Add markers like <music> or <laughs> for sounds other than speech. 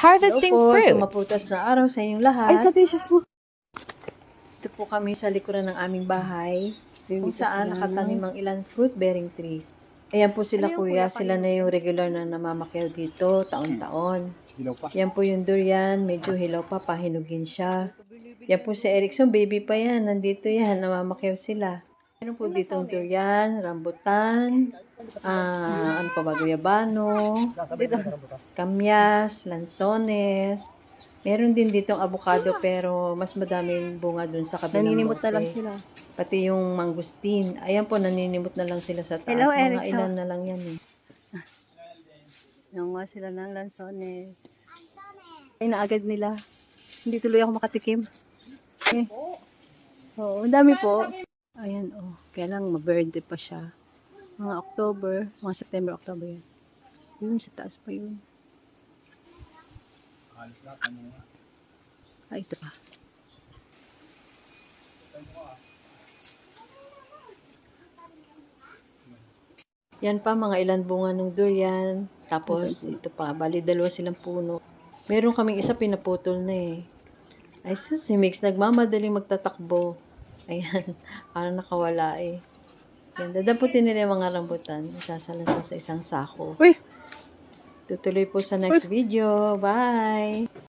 Harvesting Hello po, sa fruits. maputas na araw sa inyong lahat. Ay, sa tissues mo. Ito po kami sa likuran ng aming bahay. Kung Dito saan nakatanim ang ilang fruit-bearing trees. Ayan po sila Ano yung kuya, kuya, sila na yung regular na namamakyaw dito, taon-taon. Yan po yung durian, medyo hilaw pa, pahinugin siya. Yan po si Erickson, baby pa yan, nandito yan, namamakyaw sila. Meron po dito durian, rambutan, ah, ano pa ba, guyabano, kamyas, lansones. Meron din ditong avocado pero mas madaming bunga dun sa kabilang Naninimot na lang sila. Pati yung mangustin. Ayan po, naninimot na lang sila sa taas. Hello, Mga Erickson. ilan na lang yan eh. Nanguha sila ng lansones. Ay, naagad nila. Hindi tuloy ako makatikim. Eh. Oo, ang dami po. Ayan, oh. Kaya lang, ma-birthday pa siya. Mga October, mga September, October yan. Yun, sa taas pa yun. Ay, ito pa. Yan pa, mga ilan bunga ng durian. Tapos, ito pa, bali dalawa silang puno. Meron kaming isa pinaputol na eh. Ay sus, si Mix nagmamadaling magtatakbo. Ayan, <laughs> parang nakawala eh. Yan, dadaputin nila yung mga rambutan. Isasalansan sa isang sako. Uy! Tutuloy po sa next video. Bye!